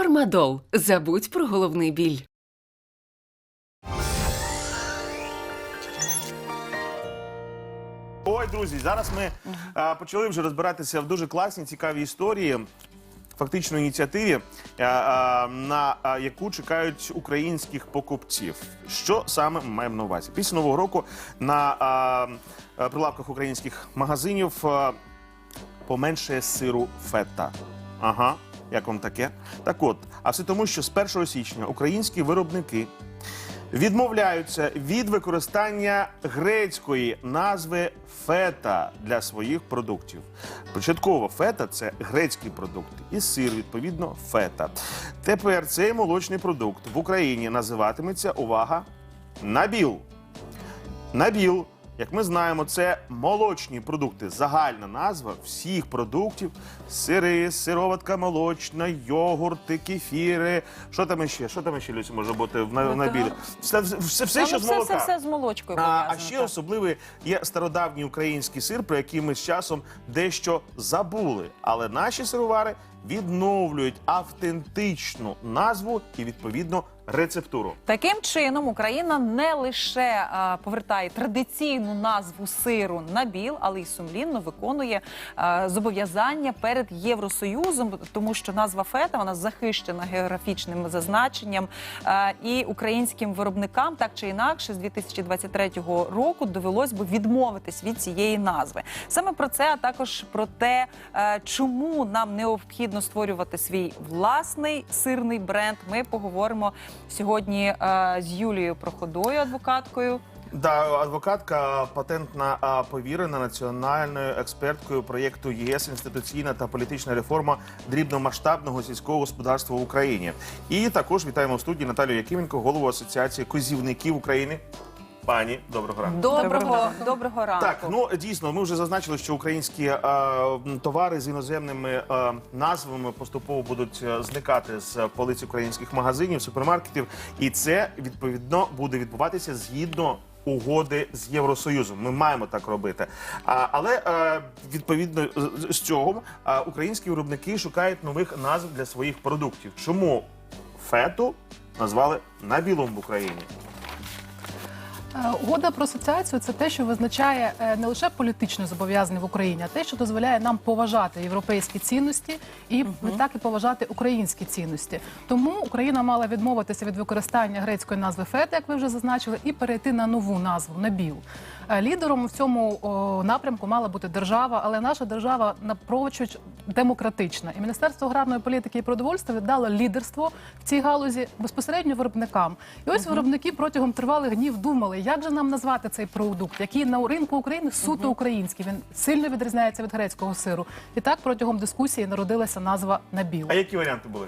Фармадол. Забудь про головний біль. Ой, друзі, зараз ми е, почали вже розбиратися в дуже класній, цікавій історії. Фактично ініціативі, е, е, на е, яку чекають українських покупців. Що саме ми маємо на увазі? Після нового року на е, е, прилавках українських магазинів е, поменшає сиру фета. Ага, як вам таке? Так от, а все тому, що з 1 січня українські виробники відмовляються від використання грецької назви фета для своїх продуктів. Початково фета це грецький продукт, і сир, відповідно, фета. Тепер цей молочний продукт в Україні називатиметься увага набіл. Набіл, як ми знаємо, це молочні продукти. Загальна назва всіх продуктів: сири, сироватка молочна, йогурти, кефіри. Що там ще? Що там ще Люся, може бути в на- в набілі? Все, все, все, все, що ну, з все, молока. все, все з молочкою А, пов'язано. а ще так. особливий є стародавній український сир, про який ми з часом дещо забули. Але наші сировари відновлюють автентичну назву і відповідно рецептуру. Таким чином Україна не лише а, повертає традиційну назву сиру на біл, але й сумлінно виконує а, зобов'язання перед Євросоюзом, тому що назва фета вона захищена географічним зазначенням. А, і українським виробникам так чи інакше з 2023 року довелось би відмовитись від цієї назви. Саме про це, а також про те, е, чому нам необхідно створювати свій власний сирний бренд. Ми поговоримо сьогодні е, з Юлією Проходою, адвокаткою. Да, адвокатка патентна повірена національною експерткою проєкту ЄС інституційна та політична реформа дрібномасштабного сільського господарства в Україні. І також вітаємо в студії Наталію Якименко, голову асоціації козівників України. Пані, доброго ранку. Доброго доброго ранку. Так, ну дійсно, ми вже зазначили, що українські е, товари з іноземними е, назвами поступово будуть е, зникати з полиць українських магазинів, супермаркетів, і це відповідно буде відбуватися згідно. Угоди з Євросоюзом ми маємо так робити. А, але е, відповідно з- з цього е, українські виробники шукають нових назв для своїх продуктів. Чому фету назвали на білому в Україні? Е, Угода про асоціацію це те, що визначає е, не лише політичне зобов'язання в Україні, а те, що дозволяє нам поважати європейські цінності і так і поважати українські цінності. Тому Україна мала відмовитися від використання грецької назви ФЕД, як ви вже зазначили, і перейти на нову назву Набіл. Е, Лідером в цьому о, напрямку мала бути держава, але наша держава напрочуд демократична. І Міністерство аграрної політики і продовольства віддало лідерство в цій галузі безпосередньо виробникам. І ось виробники протягом тривалих днів думали, як же нам назвати цей продукт, який на ринку України суто український. Він сильно відрізняється від грецького сиру. І так протягом дискусії народилася назва Набіл. А які варіанти були?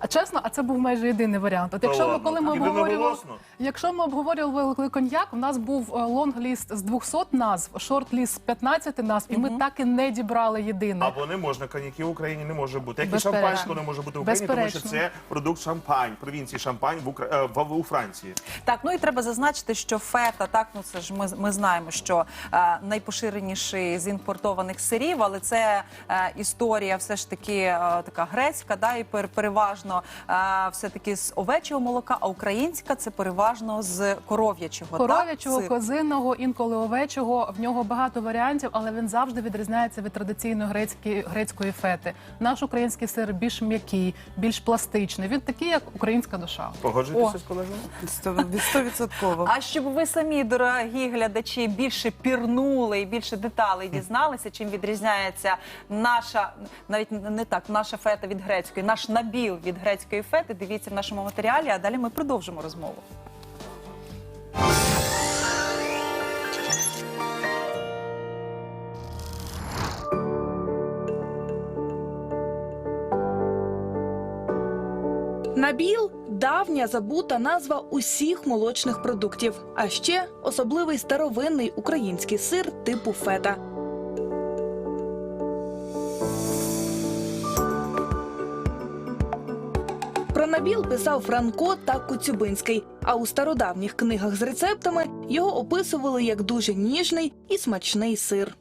А чесно, а це був майже єдиний варіант. От якщо ми ладно, коли ми єдиноголосно? обговорювали, якщо ми обговорювали коньяк, у нас був е, лонгліст з 200 назв, шорт-ліст з 15 назв, і ми так і не дібрали єдине. Або не можна коньяки в Україні не може бути. Як і Безперечно. шампанського не може бути в Україні, тому що Безперечно. це продукт шампань, провінції шампань в, Укра... е, в, у Франції. Так, ну і треба зазначити, що фета, так ну це ж ми, ми знаємо, що е, найпоширеніший з імпортованих сирів, але це е, історія все ж таки е, така грецька, да, і пер, переважно е, все таки з овечого молока, а українська це переважно з коров'ячого. Коров'ячого, козиного, інколи овечого. В нього багато варіантів, але він завжди відрізняється від традиційної грецької, грецької фети. Наш український сир більш м'який, більш пластичний. Він такий, як українська душа. Погоджуєтеся з колегами? Стовідсотково. А щоб ви самі, дорогі глядачі, більше пірнули і більше деталей дізналися, чим відрізняється наша, навіть не так, наша фета від грецької, наш набіл від грецької фети. Дивіться в нашому матеріалі, а далі ми продовжимо розмову. Набіл давня забута назва усіх молочних продуктів, а ще особливий старовинний український сир типу фета. Про писав Франко та Коцюбинський, а у стародавніх книгах з рецептами його описували як дуже ніжний і смачний сир.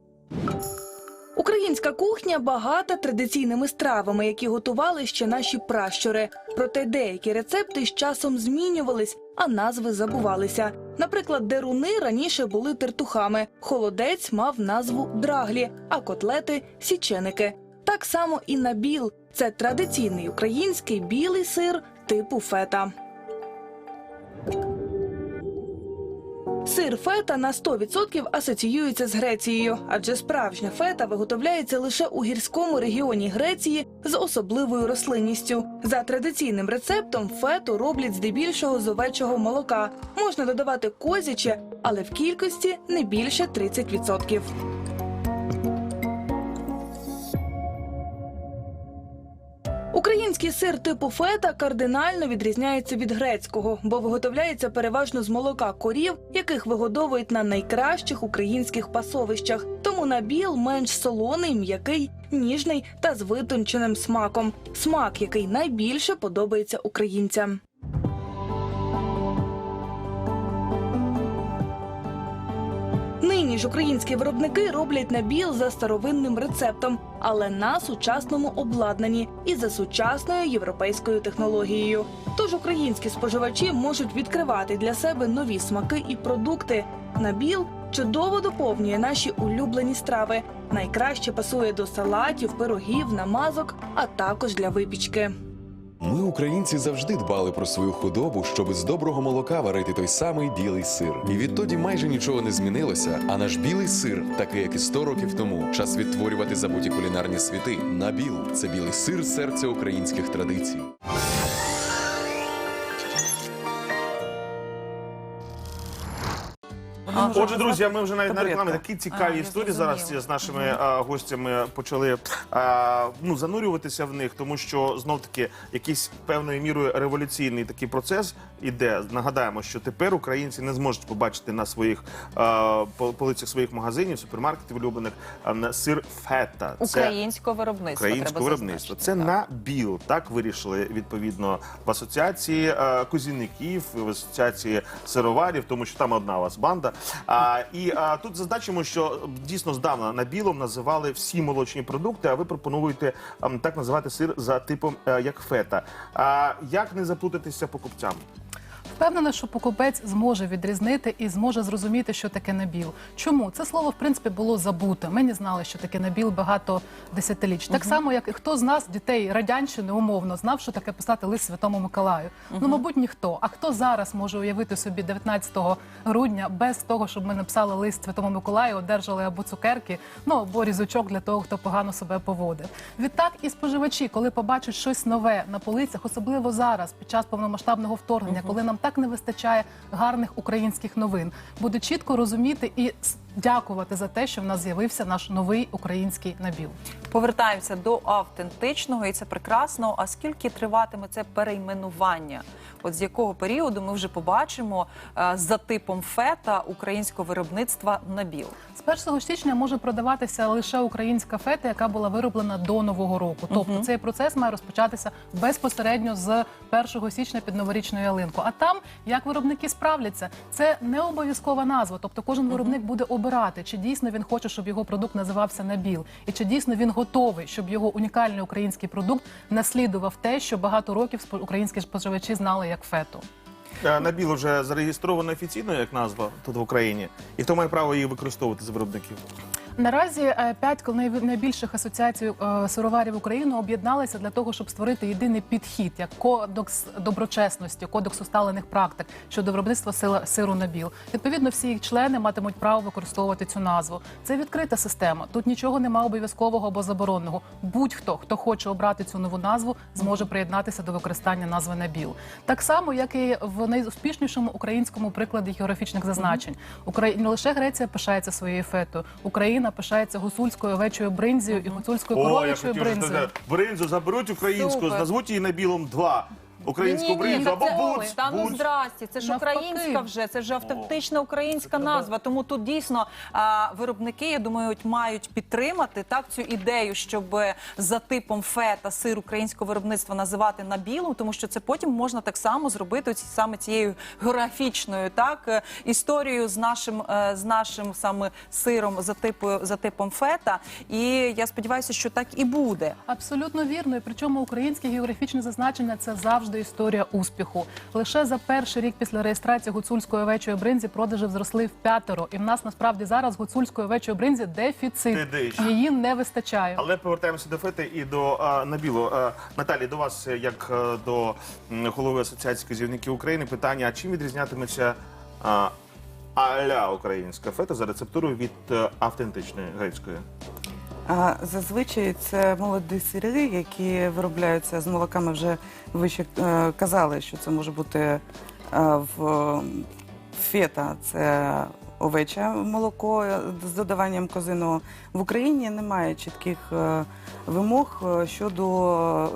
Українська кухня багата традиційними стравами, які готували ще наші пращури. Проте деякі рецепти з часом змінювались, а назви забувалися. Наприклад, деруни раніше були тертухами, холодець мав назву драглі, а котлети січеники. Так само і набіл це традиційний український білий сир типу фета. Сир фета на 100% асоціюється з Грецією, адже справжня фета виготовляється лише у гірському регіоні Греції з особливою рослинністю. За традиційним рецептом фету роблять здебільшого з овечого молока. Можна додавати козяче, але в кількості не більше 30%. Український сир типу фета кардинально відрізняється від грецького, бо виготовляється переважно з молока корів, яких вигодовують на найкращих українських пасовищах. Тому набіл менш солоний, м'який, ніжний та з витонченим смаком. Смак, який найбільше подобається українцям. Нині ж українські виробники роблять набіл за старовинним рецептом, але на сучасному обладнанні і за сучасною європейською технологією. Тож українські споживачі можуть відкривати для себе нові смаки і продукти. Набіл чудово доповнює наші улюблені страви. Найкраще пасує до салатів, пирогів, намазок, а також для випічки. Ми, українці, завжди дбали про свою худобу, щоб з доброго молока варити той самий білий сир. І відтоді майже нічого не змінилося. А наш білий сир, такий як і 100 років тому, час відтворювати забуті кулінарні світи. Набіл це білий сир, серця українських традицій. Ага. Отже, друзі, ми вже навіть на рекламі такі цікаві історії зараз з нашими а, гостями почали а, ну, занурюватися в них, тому що знов таки якийсь певною мірою революційний такий процес іде. Нагадаємо, що тепер українці не зможуть побачити на своїх а, полицях своїх магазинів, супермаркетів улюблених а, сир фета. Це Українського виробництва. Українського виробництва. Це так. на біл. Так вирішили відповідно в асоціації козівників, в асоціації сироварів, тому що там одна у вас банда. А, і а, тут зазначимо, що дійсно здавна на білом називали всі молочні продукти. А ви пропонуєте а, так називати сир за типом а, як фета. А як не заплутатися покупцям? Впевнена, що покупець зможе відрізнити і зможе зрозуміти, що таке набіл. Чому це слово в принципі було забуте? Ми не знали, що таке набіл багато десятиліч. Так само, як і хто з нас, дітей радянщини, умовно знав, що таке писати лист Святому Миколаю. Ну, мабуть, ніхто. А хто зараз може уявити собі 19 грудня без того, щоб ми написали лист Святому Миколаю, одержали або цукерки, ну або різочок для того, хто погано себе поводив. Відтак і споживачі, коли побачать щось нове на полицях, особливо зараз, під час повномасштабного вторгнення, коли нам так не вистачає гарних українських новин, буде чітко розуміти і дякувати за те, що в нас з'явився наш новий український набіл. Повертаємося до автентичного, і це прекрасно. А скільки триватиме це перейменування? От з якого періоду ми вже побачимо е, за типом фета українського виробництва набіл? З 1 січня може продаватися лише українська фета, яка була вироблена до нового року. Тобто цей процес має розпочатися безпосередньо з 1 січня під новорічну ялинку. А там як виробники справляться, це не обов'язкова назва. Тобто кожен виробник буде обирати, чи дійсно він хоче, щоб його продукт називався набіл, і чи дійсно він готовий, щоб його унікальний український продукт наслідував те, що багато років українські споживачі знали як фету. Е, На біл вже зареєстровано офіційно як назва тут в Україні, і хто має право її використовувати з виробників? Наразі е, п'ять най- найбільших асоціацій е, сироварів України об'єдналися для того, щоб створити єдиний підхід як кодекс доброчесності, кодекс усталених практик щодо виробництва сиру на біл. Відповідно, всі їх члени матимуть право використовувати цю назву. Це відкрита система. Тут нічого немає обов'язкового або забороненого. Будь-хто, хто хоче обрати цю нову назву, зможе приєднатися до використання назви Набіл. Так само, як і в найуспішнішому українському прикладі географічних зазначень. Україна Не лише Греція пишається своєю фетою, Україна пишається гуцульською овечою бринзою і гуцульською О, я коров'ячою хотів вже бринзою. сказати, бринзу заберуть українську, Супер. назвуть її на білом 2. Українську бринзу та або буц. Та ну здрасті, це ж Навпаки. українська вже, це ж автентична українська назва. Тому тут дійсно а, виробники, я думаю, мають підтримати так цю ідею, щоб е, за типом фета сир українського виробництва називати на білу, тому що це потім можна так само зробити ці саме цією географічною так е, історією з нашим е, з нашим саме сиром за типу за типом фета. І я сподіваюся, що так і буде. Абсолютно вірно. І причому українське географічне зазначення це завжди історія успіху. Лише за перший рік після реєстрації гуцульської овечої бринзі продажі зросли в п'ятеро. І в нас насправді зараз гуцульської овечої бринзі дефіцит. Ти. Її не вистачає. Але повертаємося до фети і до а, Набілу. А, Наталі, до вас, е, як е, до голови асоціації казівників України, питання: а чим відрізнятиметься а, аля українська фета за рецептурою від е, автентичної грецької? А зазвичай це молоді сири, які виробляються з молоками. Вже ви ще е, казали, що це може бути е, в е, фета, це овече молоко з додаванням козиного. В Україні немає чітких е, вимог щодо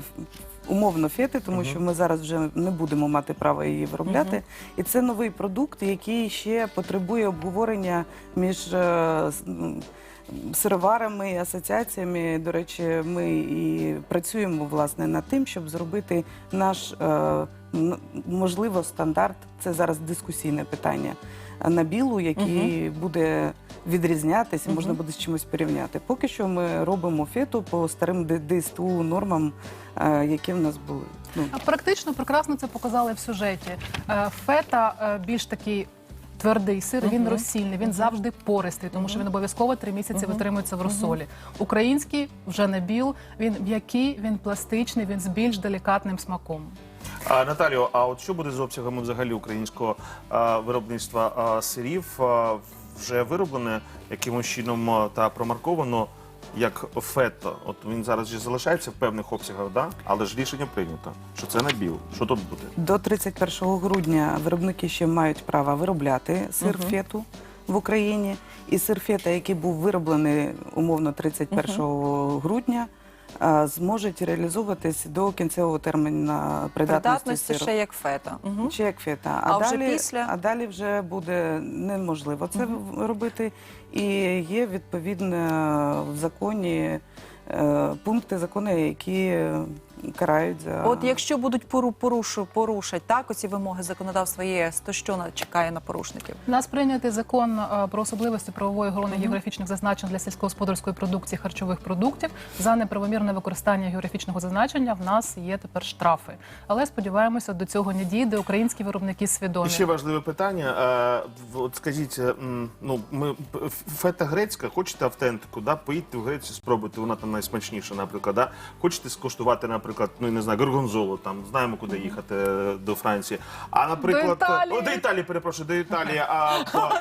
умовно фети, тому що ми зараз вже не будемо мати права її виробляти. І це новий продукт, який ще потребує обговорення між. е, сироварами асоціаціями. До речі, ми і працюємо власне над тим, щоб зробити наш е, можливо стандарт. Це зараз дискусійне питання. На білу, який буде відрізнятися, можна буде з чимось порівняти. Поки що ми робимо фету по старим ДСТУ нормам, е, які в нас були. Ну, практично прекрасно це показали в сюжеті. Е, Фета більш такий. Твердий сир, він розсільний, він завжди пористий, тому що він обов'язково три місяці витримується в розсолі. Український вже не біл, він м'який, він пластичний, він з більш делікатним смаком. А, Наталіо, а от що буде з обсягами взагалі українського а, виробництва а, сирів? А, вже вироблене якимось чином та промарковано як фетто, От він зараз же залишається в певних обсягах, да? але ж рішення прийнято, що це набіл. Що тут буде? До 31 грудня виробники ще мають право виробляти сир фету в Україні. І сир фета, який був вироблений умовно 31 грудня, а, зможуть реалізовуватись до кінцевого терміну придатності Придатності сиру. ще як фета. Угу. Чи як фета. А А, вже далі, після? а далі вже буде неможливо це в- робити. І є відповідно в законі е, пункти закону, які карають за От якщо будуть пору порушу порушать так оці вимоги законодавства ЄС, то що на чекає на порушників? У нас прийнятий закон е, про особливості правової охорони географічних зазначень для сільськогосподарської продукції харчових продуктів. За неправомірне використання географічного зазначення в нас є тепер штрафи. Але сподіваємося, до цього не дійде. Українські виробники свідомі. І ще важливе питання. Е, в- От скажіть, е, м, ну ми п- ф- фета грецька, хочете автентику, да? поїдьте в Грецію, спробуйте, вона там найсмачніша, наприклад. Да? Хочете скуштувати, наприклад, ну я не знаю, горгонзолу, там знаємо, куди їхати е, до Франції. А наприклад, До Італії. О, до Італії, перепрошую, до Італії. А по-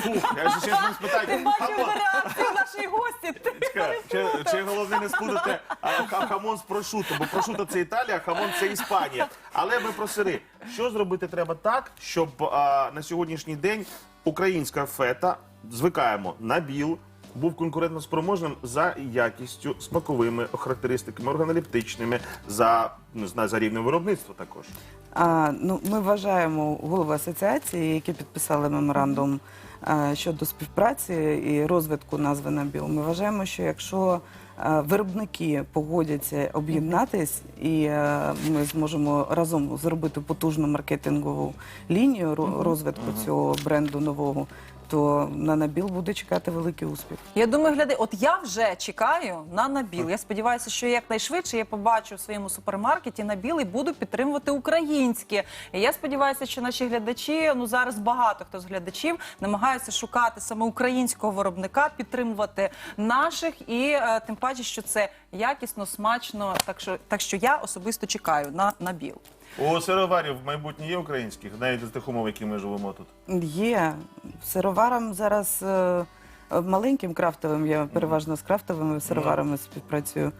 фух, я ще не спитаю. реакцію нашої гості. Чекай, Чи, чи головне не спутати а, ха- хамон з прошуто, бо прошуто це Італія, а хамон це Іспанія. Але ми про сири. Що зробити треба так, щоб а, на сьогоднішній день українська фета, звикаємо, набіл, був конкурентно спроможним за якістю, смаковими характеристиками, органолептичними, за, не знаю, за рівнем виробництва також. А, ну, ми вважаємо голови асоціації, які підписали меморандум а, щодо співпраці і розвитку назви Набіл. Ми вважаємо, що якщо а, виробники погодяться об'єднатись, і а, ми зможемо разом зробити потужну маркетингову лінію ро- розвитку цього бренду нового, то на Набіл буде чекати великий успіх. Я думаю, гляди, от я вже чекаю на набіл. Я сподіваюся, що якнайшвидше я побачу в своєму супермаркеті набіл і буду підтримувати українське. І я сподіваюся, що наші глядачі, ну зараз багато хто з глядачів намагаються шукати саме українського виробника, підтримувати наших, і е, тим паче, що це якісно, смачно. Так що, так що я особисто чекаю на набіл. У сироварів майбутнє є українських, навіть з тих умов, які ми живемо тут. Є сироварам зараз е, маленьким крафтовим, я переважно з крафтовими сироварами співпрацюю.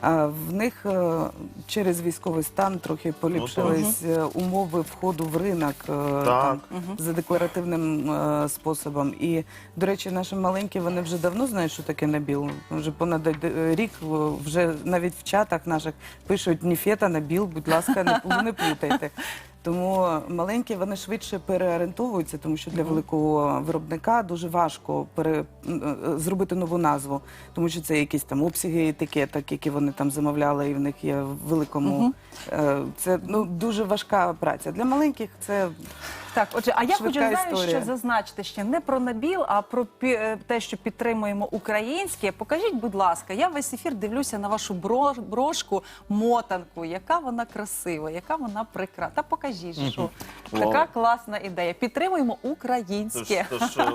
А в них е, через військовий стан трохи поліпшились е, умови входу в ринок е, там, за декларативним е, способом. І, до речі, наші маленькі вони вже давно знають, що таке набіл. Вже понад е, рік е, вже навіть в чатах наших пишуть ніфета, набіл, будь ласка, не, не плутайте. Тому маленькі вони швидше переорієнтовуються, тому що для великого виробника дуже важко пере, е, зробити нову назву, тому що це якісь там обсяги етикеток, які вони там замовляли, і в них є в великому. Е, Це ну дуже важка праця. Для маленьких це Так, отже, а я хочу знаю, історія. що зазначити ще не про набіл, а про пі- е, те, що підтримуємо українське. Покажіть, будь ласка, я весь ефір дивлюся на вашу бро- брошку, мотанку, яка вона красива, яка вона прекрасна. Та покажіть, що Вау. така класна ідея. Підтримуємо Тож, українське. тож е,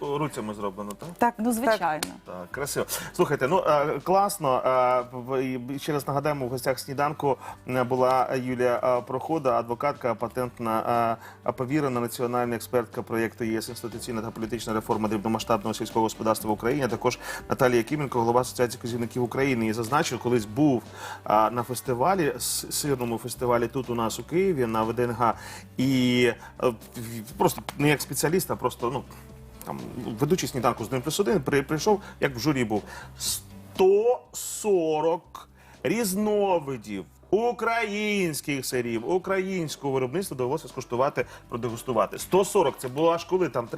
руцями зроблено, так? так, Ну, звичайно. Так, красиво. Слухайте, ну е, класно. Е, в- і Ще раз нагадаємо, в гостях сніданку е, була Юлія е, Прохода, адвокатка, патентна е, повірена національна експертка проєкту ЄС інституційна та політична реформа дрібномасштабного сільського господарства в Україні. а Також Наталія Кіменко, голова асоціації казівників України. І зазначив, колись був е, на фестивалі, сирному фестивалі тут у нас у Києві на ВДНГ. І е, в- просто не як спеціаліст, а просто ну там ведучий сніданку з 1 плюс 1 при, прийшов, як в журі був 140 різновидів українських сирів, українського виробництва довелося скуштувати, продегустувати. 140 це було аж коли там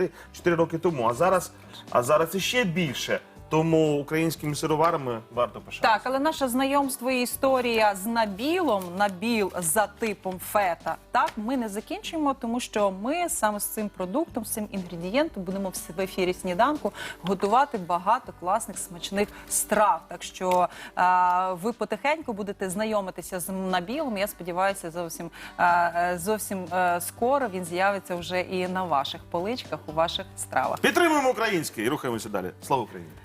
3-4 роки тому. А зараз, а зараз іще більше. Тому українськими сироварами варто пишатися. Так, але наше знайомство і історія з набілом, набіл за типом фета, так ми не закінчуємо, тому що ми саме з цим продуктом, з цим інгредієнтом будемо в ефірі сніданку готувати багато класних смачних страв. Так що е, ви потихеньку будете знайомитися з набілом. Я сподіваюся, зовсім е, е, зовсім е, скоро він з'явиться вже і на ваших поличках, у ваших стравах. Підтримуємо українське і рухаємося далі. Слава Україні!